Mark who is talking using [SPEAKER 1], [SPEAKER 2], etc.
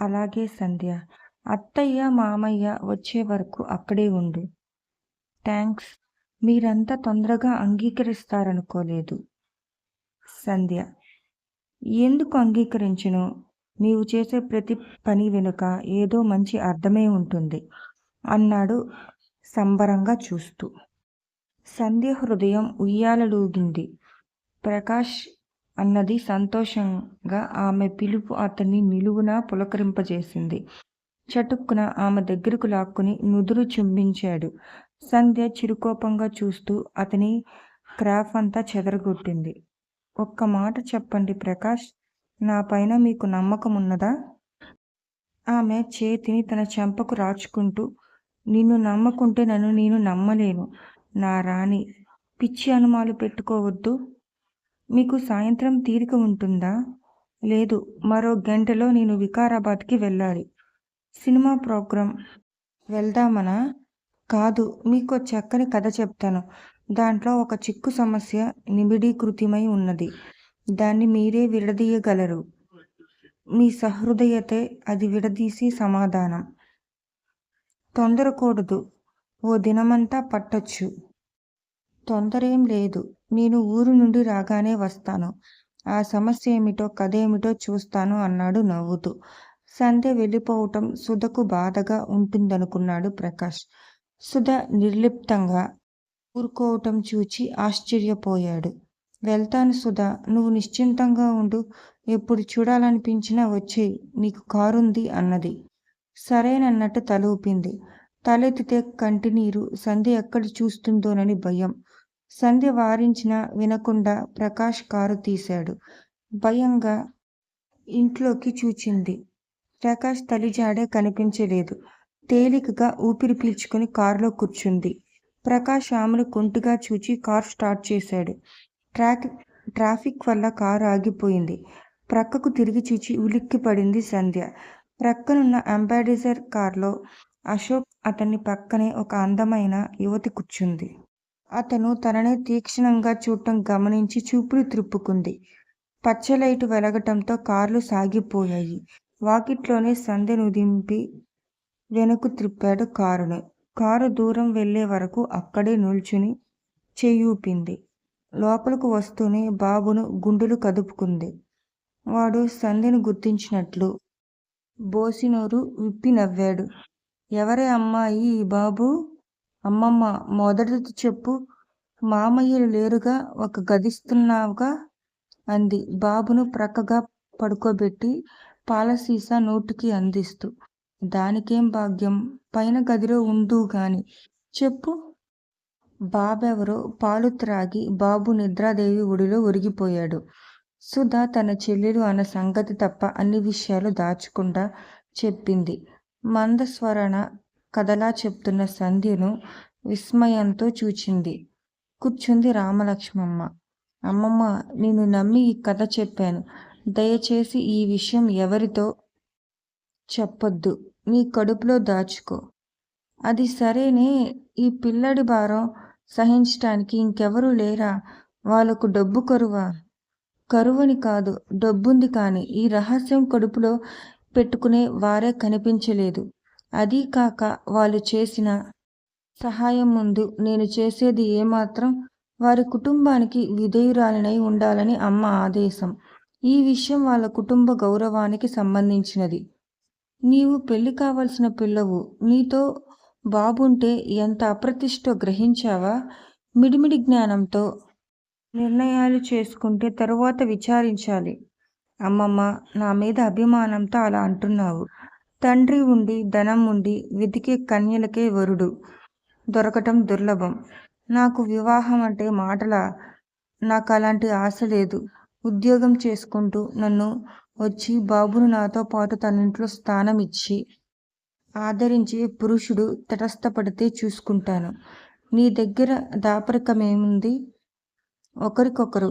[SPEAKER 1] అలాగే సంధ్య. అత్తయ్య మామయ్య వచ్చే వరకు అక్కడే ఉండు. థ్యాంక్స్ మీరంతా తొందరగా అంగీకరిస్తారనుకోలేదు. సంధ్య. ఎందుకు అంగీకరించను? నీవు చేసే ప్రతి పని వెనుక ఏదో మంచి అర్థమే ఉంటుంది అన్నాడు సంబరంగా చూస్తూ. సంధ్య హృదయం ఉయ్యాలలూగింది. ప్రకాష్ అన్నది సంతోషంగా ఆమె పిలుపు అతన్ని నిలువున పులకరింపజేసింది. చటుక్కున ఆమె దగ్గరకు లాక్కుని నుదురు చుంబించాడు. సంధ్య చిరుకోపంగా చూస్తూ అతని క్రాఫ్ అంతా చెదరగొట్టింది. ఒక్క మాట చెప్పండి ప్రకాష్ నా పైన మీకు నమ్మకం ఉన్నదా? ఆమె చేతిని తన చెంపకు రాచుకుంటూ నిన్ను నమ్మకుంటే నన్ను నేను నమ్మలేను. నా రాణి పిచ్చి అనుమాలు పెట్టుకోవద్దు. మీకు సాయంత్రం తీరిక ఉంటుందా? లేదు. మరో గంటలో నేను వికారాబాద్కి వెళ్ళాలి. సినిమా ప్రోగ్రాం వెళ్దామనా? కాదు. మీకు చక్కని కథ చెప్తాను. దాంట్లో ఒక చిక్కు సమస్య నిబిడీకృతమై ఉన్నది. దాన్ని మీరే విడదీయగలరు. మీ సహృదయతే అది విడదీసి సమాధానం. తొందరకూడదు. ఓ దినమంతా పట్టొచ్చు. తొందరేం లేదు. నేను ఊరు నుండి రాగానే వస్తాను. ఆ సమస్య ఏమిటో కథేమిటో చూస్తాను అన్నాడు నవ్వుతూ. సంధ్య వెళ్ళిపోవటం సుధకు బాధగా ఉంటుందనుకున్నాడు ప్రకాష్. సుధ నిర్లిప్తంగా ఊరుకోవటం చూచి ఆశ్చర్యపోయాడు. వెళ్తాను సుధా నువ్వు నిశ్చింతంగా ఉండు. ఎప్పుడు చూడాలనిపించినా వచ్చేయి నీకు కారుంది అన్నది. సరేనన్నట్టు తలూపింది. తలెత్తితే కంటినీరు సంధ్య ఎక్కడ చూస్తుందోనని భయం. సంధ్య వారించినా వినకుండా ప్రకాష్ కారు తీశాడు. భయంగా ఇంట్లోకి చూచింది. ప్రకాష్ తలిజాడే కనిపించలేదు. తేలికగా ఊపిరి పీల్చుకుని కారులో కూర్చుంది. ప్రకాష్ ఆమెను కుంటిగా చూచి కార్ స్టార్ట్ చేశాడు. ట్రాక్ ట్రాఫిక్ వల్ల కారు ఆగిపోయింది. ప్రక్కకు తిరిగి చూచి ఉలిక్కి పడింది సంధ్య. ప్రక్కనున్న అంబాసిడర్ కార్లో అశోక్ అతన్ని పక్కనే ఒక అందమైన యువతి కూర్చుంది. అతను తననే తీక్షణంగా చూడటం గమనించి చూపులు త్రిప్పుకుంది. పచ్చలైటు వెలగటంతో కార్లు సాగిపోయాయి. వాకిట్లోనే సంధ్యను దింపి వెనక్కు త్రిప్పాడు కారును. కారు దూరం వెళ్ళే వరకు అక్కడే నిల్చుని చెయ్యూపింది లోపలకు వస్తూనే బాబును గుండెలు కదుపుకుంది. వాడు సంధ్యను గుర్తించినట్లు బోసినోరు విప్పి నవ్వాడు. ఎవరే అమ్మాయి ఈ బాబు? అమ్మమ్మ మొదటిది చెప్పు. మామయ్యలు లేరుగా ఒక గదిస్తున్నావుగా? అంది. బాబును ప్రక్కగా పడుకోబెట్టి పాలసీసా నోటికి అందిస్తూ. దానికేం భాగ్యం? పైన గదిలో ఉండు గాని. చెప్పు. బాబెవరో? పాలు త్రాగి బాబు నిద్రాదేవి ఒడిలో ఒరిగిపోయాడు. సుధా తన చెల్లెలు అన్న సంగతి తప్ప అన్ని విషయాలు దాచకుండా చెప్పింది. మందస్వరణ కథలా చెప్తున్న సంధ్యను విస్మయంతో చూచింది. కూర్చుంది రామలక్ష్మమ్మ. అమ్మమ్మ నేను నమ్మి ఈ కథ చెప్పాను. దయచేసి ఈ విషయం ఎవరితో చెప్పొద్దు. నీ కడుపులో దాచుకో. అది సరేనే ఈ పిల్లడి భారం సహించటానికి ఇంకెవరూ లేరా? వాళ్ళకు డబ్బు కరువా? కరువని కాదు డబ్బుంది కానీ ఈ రహస్యం కడుపులో పెట్టుకునే వారే కనిపించలేదు. అదీ కాక వాళ్ళు చేసిన సహాయం ముందు నేను చేసేది ఏమాత్రం వారి కుటుంబానికి విధేయురాలినై ఉండాలని అమ్మ ఆదేశం. ఈ విషయం వాళ్ళ కుటుంబ గౌరవానికి సంబంధించినది. నీవు పెళ్ళి కావలసిన పిల్లవు. నీతో బాబుంటే ఎంత అప్రతిష్ట గ్రహించావా? మిడిమిడి జ్ఞానంతో నిర్ణయాలు చేసుకుంటే తరువాత విచారించాలి. అమ్మమ్మ నా మీద అభిమానంతో అలా అంటున్నావు. తండ్రి ఉండి ధనం ఉండి వెతికే కన్యలకే వరుడు. దొరకటం దుర్లభం. నాకు వివాహం అంటే మాటల నాకు అలాంటి ఆశ లేదు. ఉద్యోగం చేసుకుంటూ నన్ను వచ్చి బాబును నాతో పాటు తన ఇంట్లో స్థానం ఇచ్చి ఆదరించే పురుషుడు తటస్థపడితే చూసుకుంటాను. నీ దగ్గర దాపరికమేముంది ఒకరికొకరు